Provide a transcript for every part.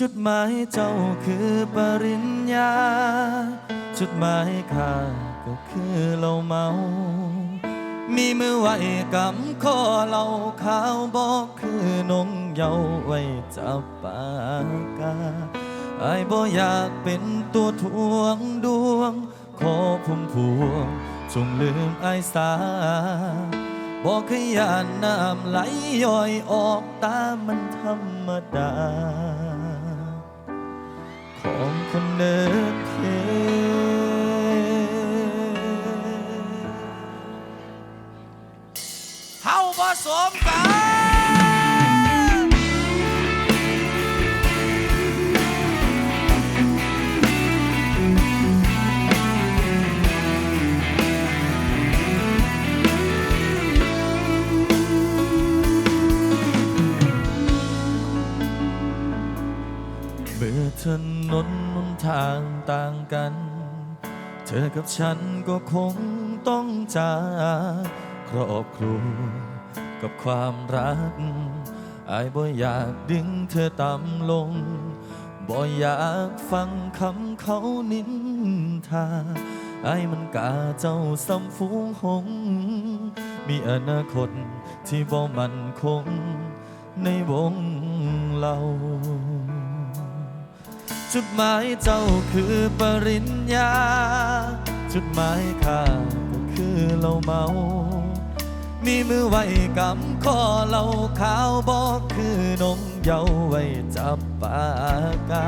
จุดหมายเจ้าคือปริญญา จุดหมายข้าก็คือเราเมา มีมือไหวกำคอเราขาวบอกคือนงเยาว์ไว้จับปากกาไอ้บ่อยากเป็นตัวทวงดวง ขอพุ่มพวง จงลืมไอ้สาบอกขยานน้ำไหลย้อยออกตามันธรรมดา คนเดิมเคเฮาผสมกัน กัน เธอกับฉันก็คงต้องจากครอบครัวกับความรักอายบ่อยากดึงเธอต่ำลง บ่อยากฟังคำเขานินทาไอ้ายมันกาเจ้าซ้ำฟูงหง มีอนาคตที่บ่มั่นคงในวงเรา จุดหมายเจ้าคือปริญญา จุดหมายข้าก็คือเราเมา มีมือไว้กำคอเราขาวบอกคือนมเยาว์ไว้จับปากกา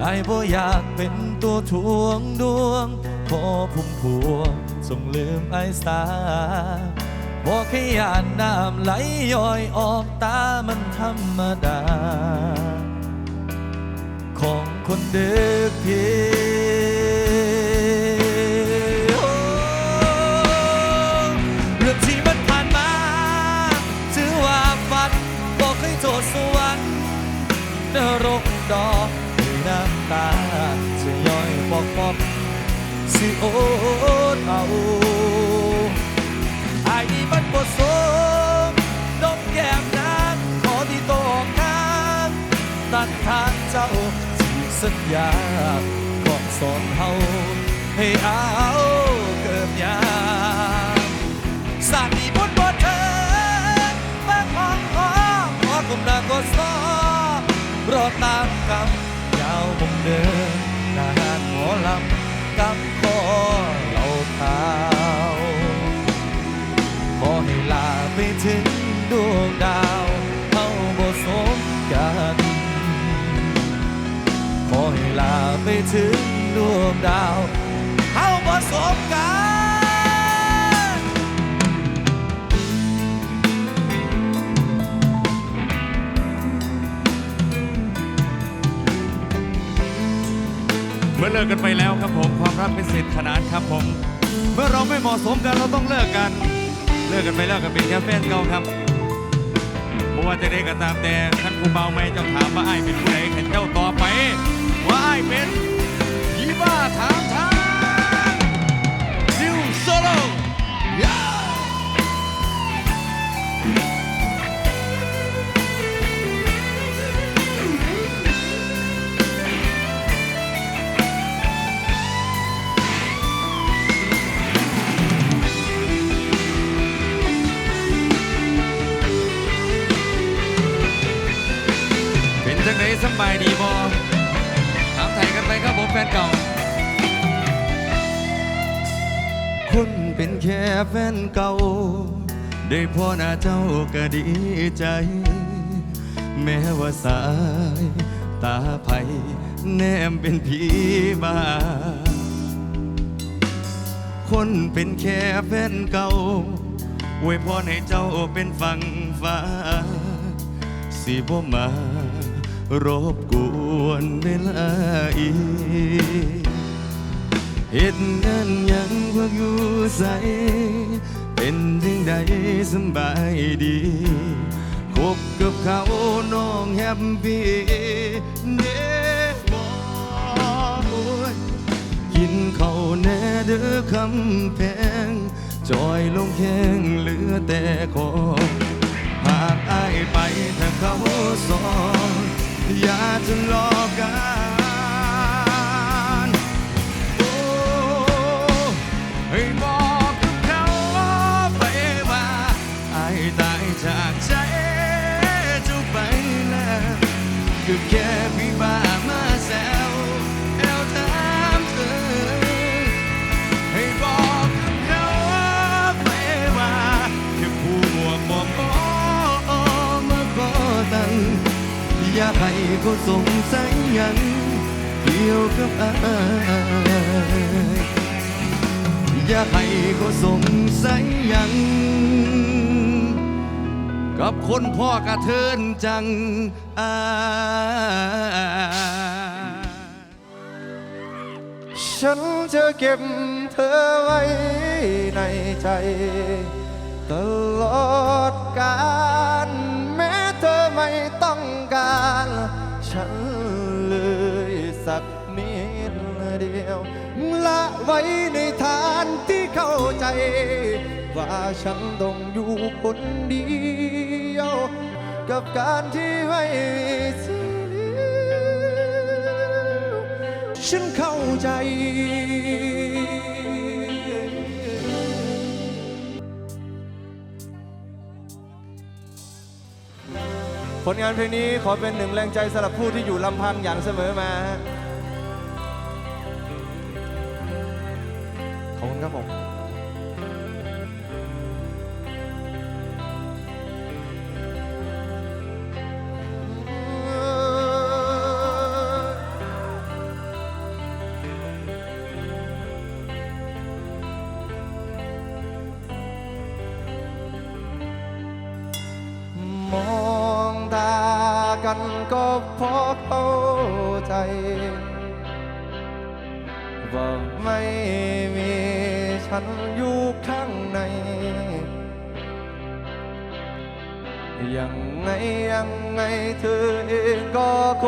ไอ้บ่อยากเป็นตัวทวงดวงพอพุ่มพวงจงลืมไอ้สาบอกให้ยานน้ำไหลย้อยออกตามันธรรมดา ของ คนเด็กเพียเรื่องที่มันผ่านมา ถือว่าฝันบอกให้โทษสวรรค์นรกดอกด้วยน้ำตาจะย่อยปอกปอกสิโอดเอาไอ้นี่มันบทสมดมแก้มนางขอที่ตอข้างตัดทางเจ้า สัญญาก่อนสอนเฮาให้เอาเกิดยามสาดีบุญบดเธอบ้างห้องขอขอกุมนาก็ซอรอตามกำ ไปถึงดวงดาวเฮาบ่สมกันเมื่อเลิกกันไปแล้วครับผมความรักเป็นเศษขนานครับผม เมื่อเราไม่เหมาะสมกันเราต้องเลิกกัน เลิกกันไปแล้วกับเป็นแค่แฟนเก่าครับบ่ว่าจะได้ก็ตามแต่ท่านผู้เบาไม่เจ้าถามว่าไอ้ายเป็นผู้ใดแข่เจ้าต่อไป ว่า ก็ดีใจ แม้ว่าสาย ตาไผแนมเป็นผีบ้า คนเป็นแค่แฟนเก่าอวยพรให้เจ้าเป็นฝั่งฟ้า สิบ่มารบกวนเวลาอีกเหตุงานยังพวกอยู่ใส เป็นจังใดสบายดีคบกับเขาน้องแฮปปี้เด้บอ้ยกินเขาแน่เด้อคำแพงจอยลงแข้งเหลือแต่ของหากอายไปถ้าเขาสอนอย่าทะเลาะกันโอ้ให้บอกกับ จากใจเจ้าไปแล้วก็แค่พี่บ้ามาแซวแอวถามเธอ ให้บอกกับเขาไปว่าแค่ผู้หมวกบอกอ๋อมาก็ตังอย่าให้เขาสงสัยยังเกี่ยวกับอายอย่าให้เขาสงสัยยัง กับคนพ่อกระเทินจังอาฉันจะเก็บเธอไว้ในใจ ตลอดกาลแม้เธอไม่ต้องการ ฉันเลยสักนิดเดียว ละไว้ในฐานที่เข้าใจ ว่าฉันต้องอยู่คนเดียว กับการที่ไม่มีเธอฉันเข้าใจ ผลงานเพลงนี้ขอเป็นหนึ่งแรงใจสำหรับผู้ที่อยู่ลำพังอย่างเสมอมาขอบคุณครับผม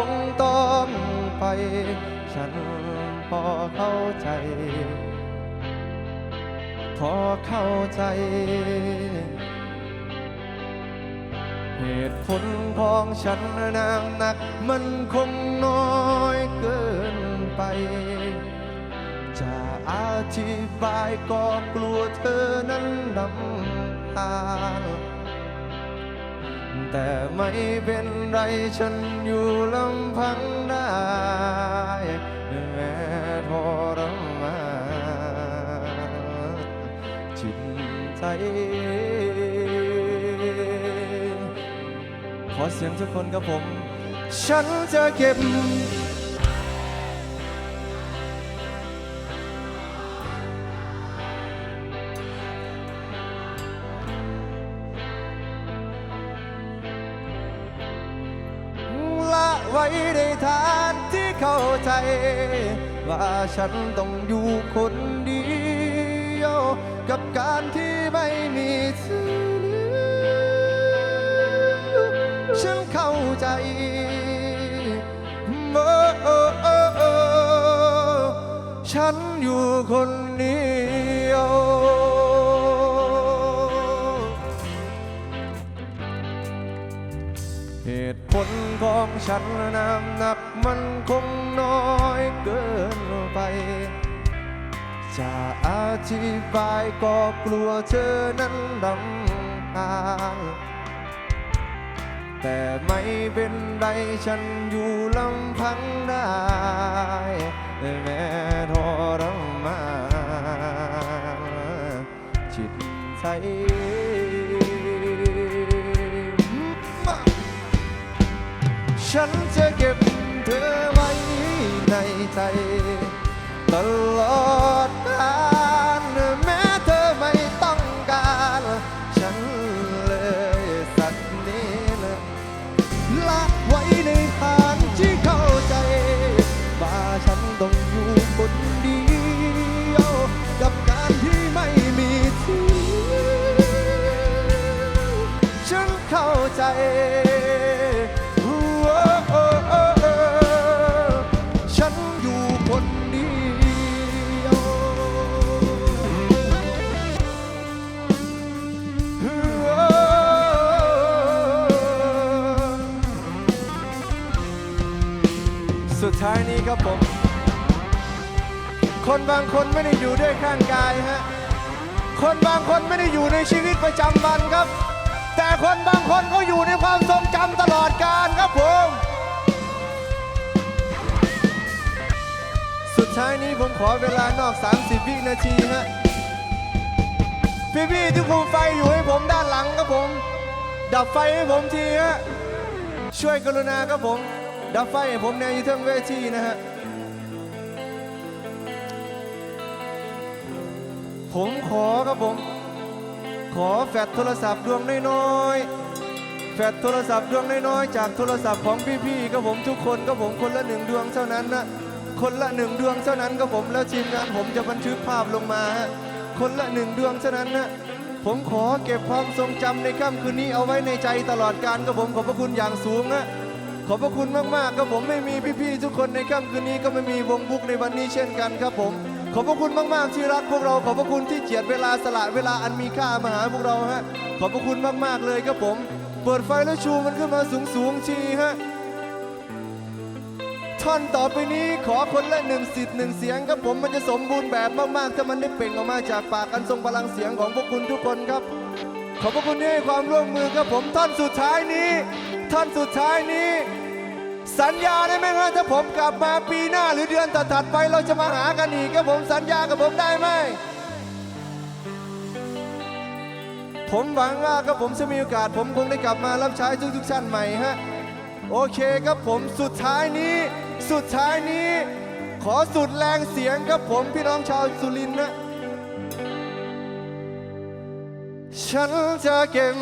งต้องไป ฉันพอเข้าใจ พอเข้าใจ เหตุผลของฉันนางหนัก มันคงน้อยเกินไป จะอธิบายก็กลัวเธอนั้นนำพา แต่ไม่เป็นไรฉันอยู่ลำพังได้แม้ทรมานจิตใจขอเสียงทุกคนครับผม ฉันจะเก็บ ไว้ในฐานที่เข้าใจ ว่าฉันต้องอยู่คนเดียว กับการที่ไม่มีเธอฉันเข้าใจเมื่อฉันอยู่คนเดียวเหตุผล ของฉันน้ำหนักมันคงน้อยเกินไป จะอธิบายก็กลัวเธอนั้นรำคาญแต่ไม่เป็นไรฉันอยู่ลำพังได้ แม้ทรมานจิตใจ ฉันจะเก็บเธอไว้ในใจ ตลอดไป้ายนี้ครับผม คนบางคนไม่ได้อยู่ด้วยข้างกายฮะ คนบางคนไม่ได้อยู่ในชีวิตประจำวันครับ แต่คนบางคนก็อยู่ในความทรงจำตลอดกาลครับผม สุดท้ายนี้ผมขอเวลานอก 30 วินาทีฮะ พี่ๆที่คุมไฟอยู่ให้ผมด้านหลังครับผม ดับไฟให้ผมทีฮะ ช่วยกรุณาครับผม ดับไฟให้ผมในอยู่เทั้งเวทีนะฮะ ผมขอครับผม ขอแฟลชโทรศัพท์ดวงน้อยๆ แฟลชโทรศัพท์ดวงน้อยๆ จากโทรศัพท์ของพี่ๆครับผมทุกคนครับผมคนละหนึ่งดวงเท่านั้นนะคนละหนึ่งดวงเท่านั้นครับผมแล้วทีมงานผมจะบันทึกภาพลงมาฮะคนละหนึ่งดวงเท่านั้นนะผมขอเก็บความทรงจำในค่ำคืนนี้เอาไว้ในใจตลอดการครับผมขอบพระคุณอย่างสูงฮะ ขอบพระคุณมากๆครับผมไม่มีพี่ๆทุกคนในค่ำคืนนี้ก็ไม่มีวงบุกในวันนี้เช่นกันครับผม ขอบพระคุณมากๆที่รักพวกเราขอบพระคุณที่เจียดเวลาสละเวลาอันมีค่ามาหาพวกเราฮะขอบพระคุณมากๆเลยครับผม เปิดไฟแล้วชูมันขึ้นมาสูงๆทีฮะท่อนต่อไปนี้ขอคนละหนึ่งสิทธิ์หนึ่งเสียงครับผมมันจะสมบูรณ์แบบมากๆถ้ามันได้เปล่งออกมาจากปากกันทรงพลังเสียงของพวกคุณทุกคนครับ ขอบพระคุณที่ให้ความร่วมมือครับผมท่อนสุดท้ายนี้ ท่อนสุดท้ายนี้ สัญญาได้ไหมครับถ้าผมกลับมาปีหน้าหรือเดือนถัดๆไปเราจะมาหากันอีกครับผมสัญญากับผมได้ไหมผมหวังว่าครับผมจะมีโอกาส ผมคงได้กลับมารับใช้ทุกๆท่านใหม่ฮะโอเคครับผมสุดท้ายนี้ สุดท้ายนี้ ขอสุดแรงเสียงครับผมพี่น้องชาวสุรินทร์นะฉันจะเก็บ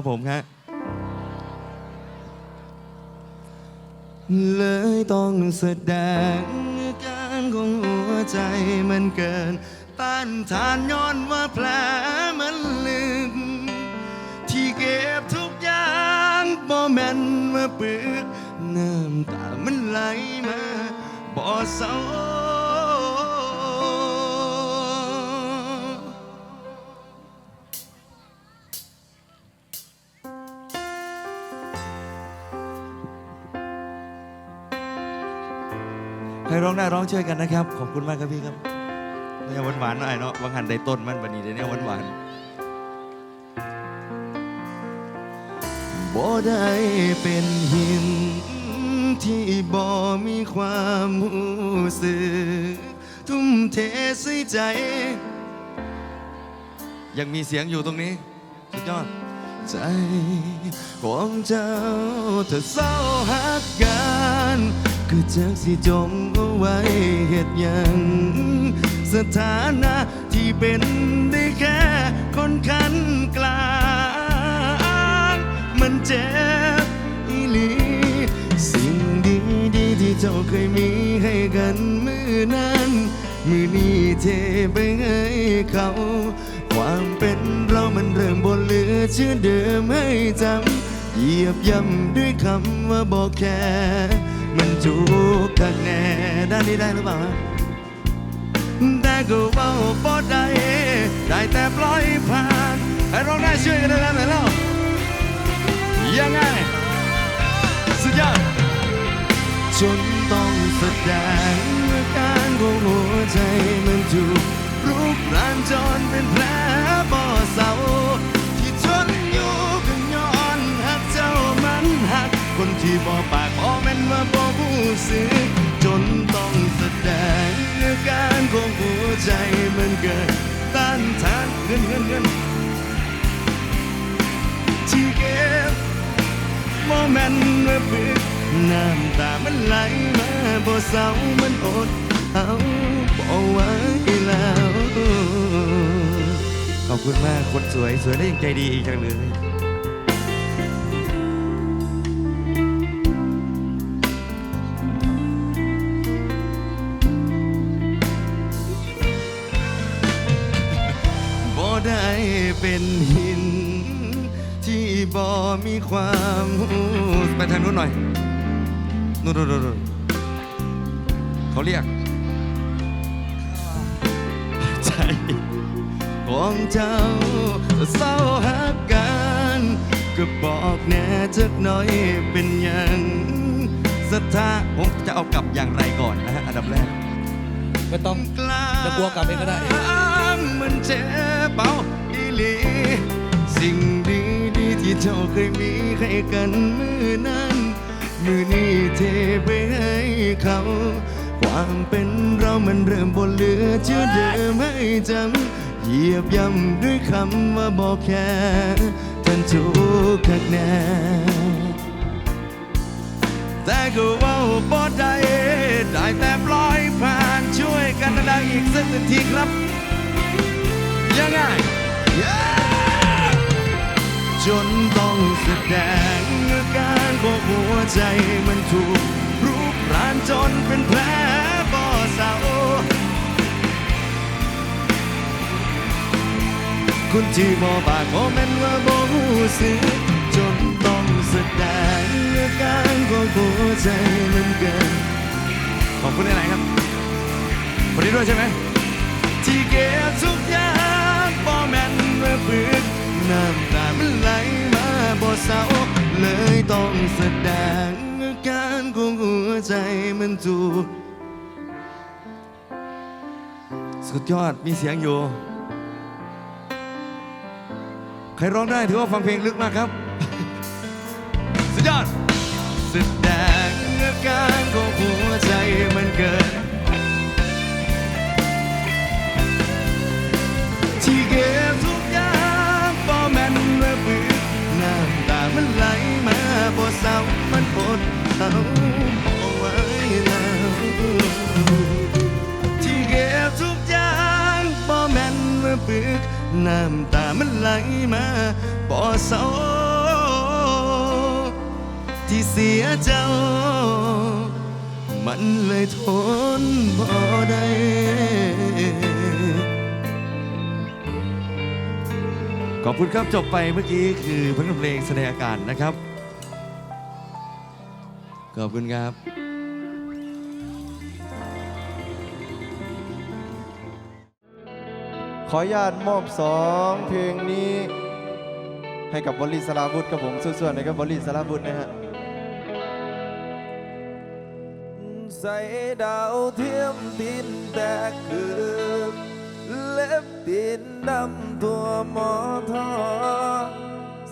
ครับผมครับเลยต้องแสดงอาการของหัวใจมันเกิน ต้านทานย้อนว่าแผลมันลึก ที่เก็บทุกอย่างบ่แม่นมาปื้อน้ำตามันไหลมาบ่เศร้า ใครร้องได้ร้องช่วยกันนะครับ ขอบคุณมากครับพี่ครับเนี่ยหวานหวานๆหน่อยเนาะบางหันได้ต้นมันบันนี้เดี๋ยวนี้หวานหวานๆบ่ได้เป็นหินที่บ่มีความรู้สึกทุ่มเทใส่ใจ ยังมีเสียงอยู่ตรงนี้สุดยอดใจของเจ้าถ้าเศร้าหักกัน ก็จักสิจงเอาไว้เหตุยังสถานะที่เป็นได้แค่คนคันกลาง มันเจ็บอีหลี สิ่งดีดีๆที่เจ้าเคยมีให้กันมือนั้น มือนี้เทไปให้เขา ความเป็นเรามันเริ่มบนเหลือเชื่อเดิมให้จำเหยียบย่ำด้วยคำว่าบอกแค่ มันจูกกันแน่ด้านนี้ได้หรือเปล่าแต่ก็เบาพอดได้ได้แต่ปล่อยผ่านให้ร้องได้ช่วยกันได้แล้วไหนเล่ายังไงสุดยอดจนต้องแสดงอาการของหัวใจมันถูกรุกรานจนเป็นแผลบ่เศร้า คนที่บ่ปากบ่แม่นว่าบ่ผู้สึกจนต้องแสดงอาการของหัวใจมันเกิดต้านทานเงินเงินเงินที่เก็บบ่แม่นว่าบึกน้ำตามันไหลมาบ่เศร้ามันอดเอาบ่ไว้แล้วขอบคุณมากคนสวยสวยได้ยังใจดีอีกจังเลย เป็นหิน ที่บ่มีความรู้ไปทางนู้นหน่อยนู่นนู่นนู่นนู่นเขาเรียกใจของเจ้าเศร้าหักกันก็บอกแน่จักหน่อยเป็นหยังศรัทธาผมจะเอากลับอย่างไรก่อนนะฮะอันดับแรกไม่ต้องกล้าเดี๋ยวกลัวกลับเองก็ได้ มันเจ็บเบาอีห ลี สิ่งดีดีที่เจ้าเคยมีให้กันมือนั้น มือนี้เทไปให้เขา ความเป็นเรามันเริ่มบนเหลือเชื่อเดิมให้จำเหยียบย่ำด้วยคำว่าบอกแค่ท่านทุกข์ข้างแน่แต่ก็ว่าบ่ได้ได้แต่ปล่อยผ่านช่วยกันดังอีกสักทีครับยังไง จนต้องแสดงอาการของหัวใจมันถูกรูปรานจนเป็นแผลบ่เศร้าคนที่บ่ปากบ่แม่นว่าบ่รู้สึกจนต้องแสดงอาการของหัวใจมันเกินขอบคุณอะไรครับคนนี้ด้วยใช่ไหมที่เก็บทุกอย่าง ฝึกน้ำตามันไหลมาบ่เศร้าเลยต้องแสดงอาการของหัวใจมันถูสุดยอดมีเสียงอยู่ ใครร้องได้ถือว่าฟังเพลงลึกมากครับ สุดยอดแสดงอาการของหัวใจมันเกิดที่เก็ มันไหลมาบ่เศร้ามันปวดเอาบ่ไว้แล้วที่เก็บทุกอย่างบ่แม่นว่าเบื่อน้ำตามันไหลมาบ่เศร้าที่เสียเจ้า มันเลยทนบ่ได้ ขอบคุณครับจบไปเมื่อกี้คือผลงานเพลงแสดงอาการนะครับ ขอบคุณครับขออนุญาตมอบสองเพลงนี้ ให้กับบอลลีสลาวุธกับผมส่วนๆนะครับบอลลีสลาวุธนะฮะใส่ดาวเทียมตินแต่คือ เล็บตินดำตัวหมอทอ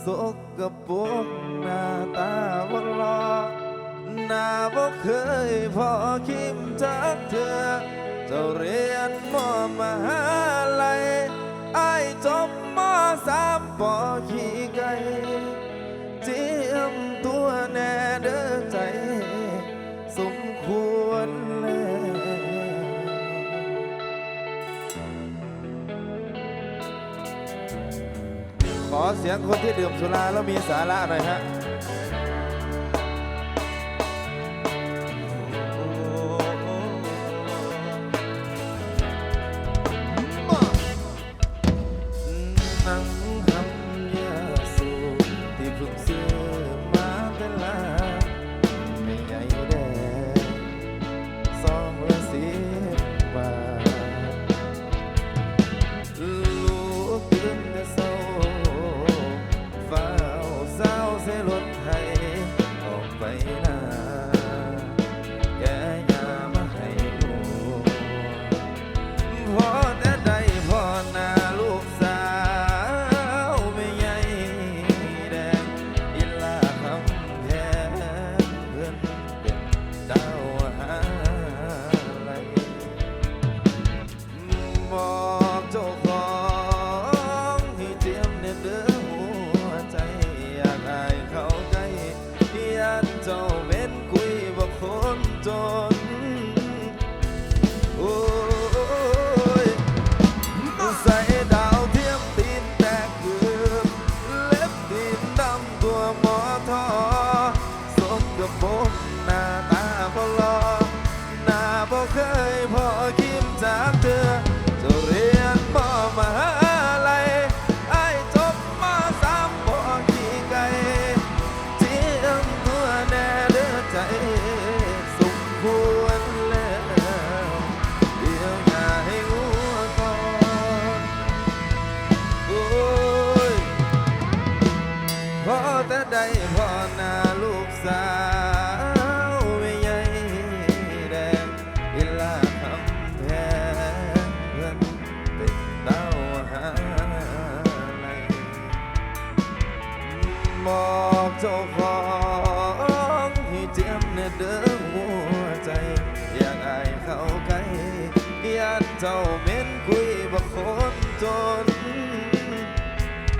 สกกระปุกหน้าตาบ่รอหน้าบ่เคยพอคิมจักเธอ เจ้าเรียนมอมหาลัยไอจบมอสามปอขี่ไก่เจียมตัวแน่เด้อใจ สมควร ขอเสียงคนที่ดื่มสุราแล้วมีสาระหน่อยฮะ door. พอแต่ใดพอนาลูกสาวไม่ใหญ่แดงอิลาทำแพงเงินติดเต้าหาไรบอกเจ้าของให้เจียมเนเด้อหัวใจ อยากอายเข้าใกล้ยัติเจ้าเม้นคุยบอกคนจน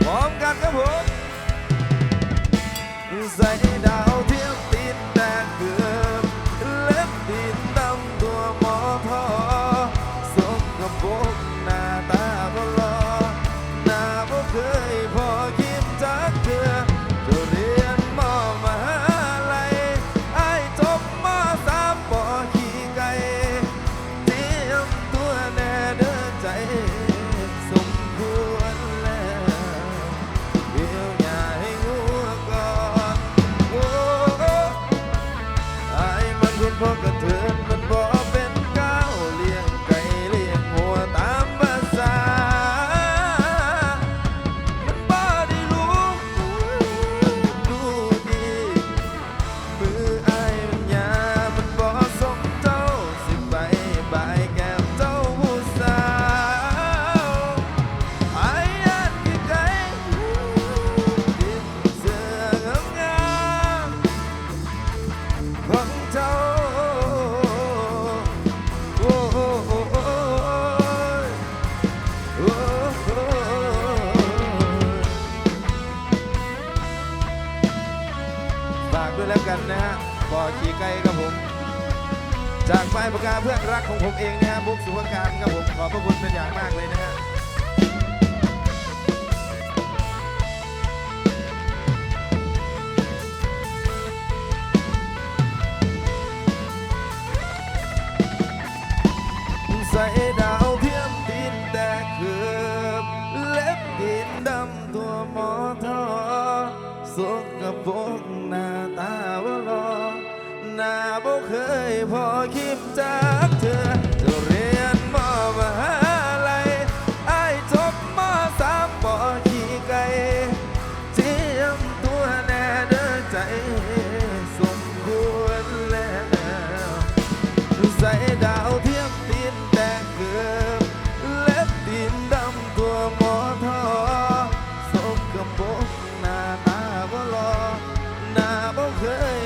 พร้อมกันครับผม จาการเพื่อนรักของผมเองนะฮะบุ๊กสุภการครับผมขอบพระคุณเป็นอย่างมากเลยนะฮะใส่ดาวเทียมดินแดงเกือบเล็บดินดำตัวหมอทอสกกระปรกหน้าตาว่ารอหน้าบ่เคยพอคิด ห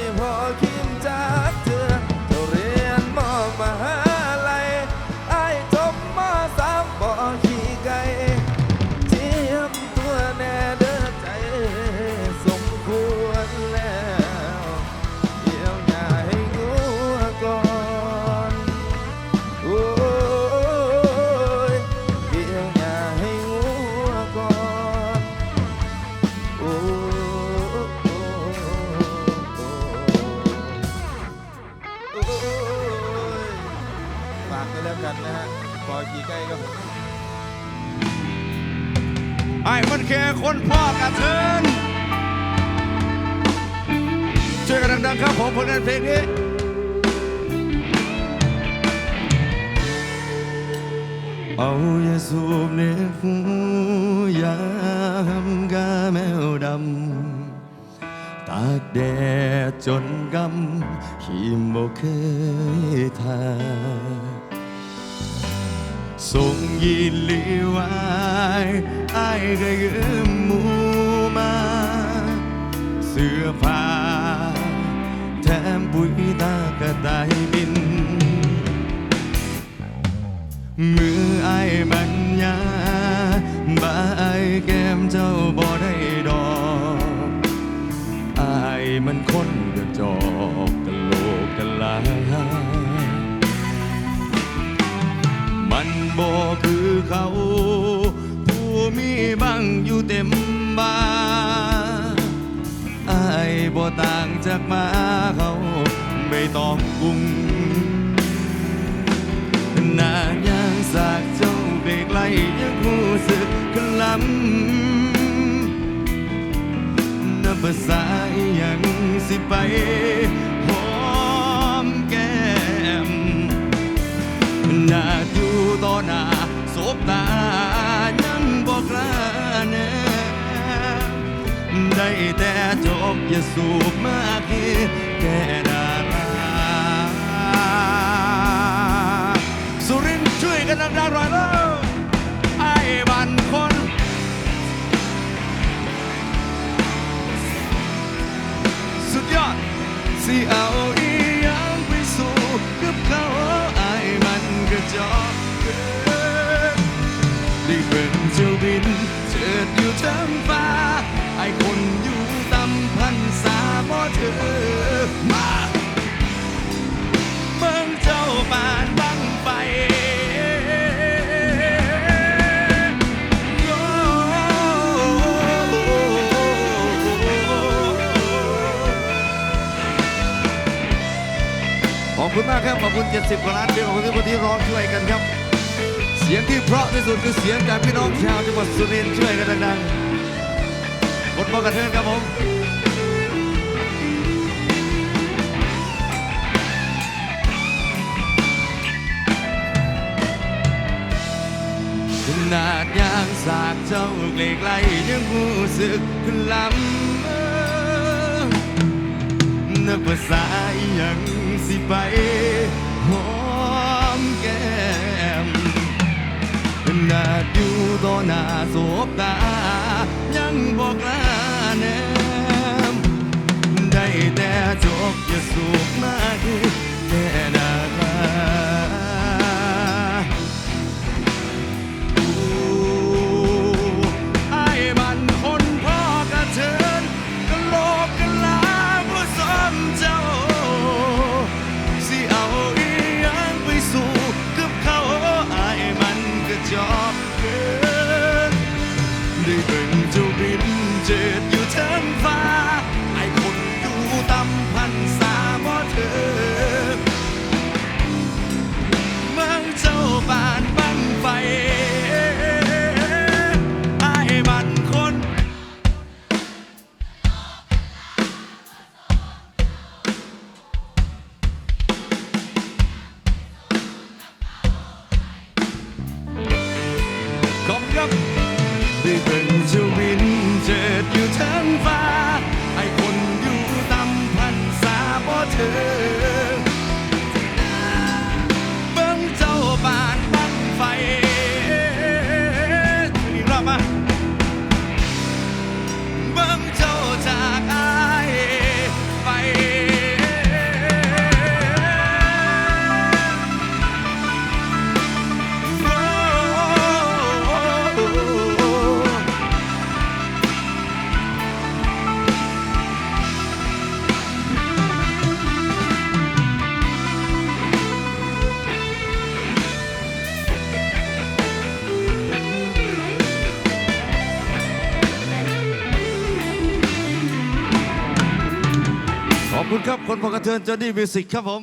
แค่คนพ่อกระเทินช่วยกันดังๆครับผมผลงานเพลงนี้เอาอย่าสูบในหูยามกาแมวดำ ตากแดดจนกำขีมบ่เคยทา ส่งยีนลีไวายอายก็ยืมหมูมาเสื้อผ้าแถมปุ๋ยตากระต่ายบินมือไอ้บัญญาบายแก้มเจ้าบ่ได้ดอกไอ้มันคนกระจอกกะโหลกกะลา มันบ่คือเขา ผู้มีบังอยู่เต็มบ้านอายบ่ต่างจากมาเขาไม่ต้องกุ้งน้ายางสากเจ้าเบรกไล่ยังหูสึกกะลำนับภาษาอหยังสิไป หน้าอยู่ต่อหน้าสบตายังบอกลาแน่ได้แต่จบอย่าสูบมากแก่ดาราสุรินช่วยกันดังๆหน่อยแล้วไอ้บันคน จอดเกิได้เป็นเจ้าบินเจิดอยู่เทิงฟ้าไอคนอยู่ตำพันสาบ่เธอมา คุณมากครับ ขอบคุณ 70กว่าล้านเดียวขอบคุณทุกคนที่ร้องช่วยกันครับ เสียงที่เพราะที่สุดคือเสียงจากพี่น้องชาวจังหวัดสุรินทร์ช่วยกันดังๆกดบอกกระเทินครับผมขนาดยางสากเจ้าไกลไกลๆยังหูสึกขึ้นลำนับภาษาอหยัง สิไปหอมแก้มขนาดอยู่ต่อหน้าสบตา ยังบอกลา อยู่เชิงฟ้า ให้คนอยู่ต่ำพันสาบ่เธอ คุณครับคนพกระเทือนจอห์นนี่มิวสิกครับผม